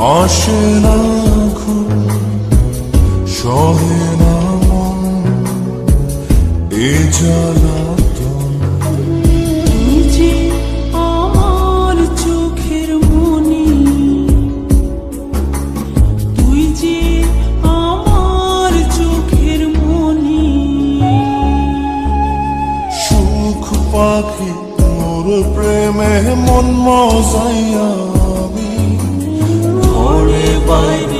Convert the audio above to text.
আসে না ঘুম সহে না মন এ জ্বালাতন। যে আমার চোখের মনি তুই যে আমার চোখের মনি। সুখ পাখি মোর প্রেমে মন মজাইয়া ঘরে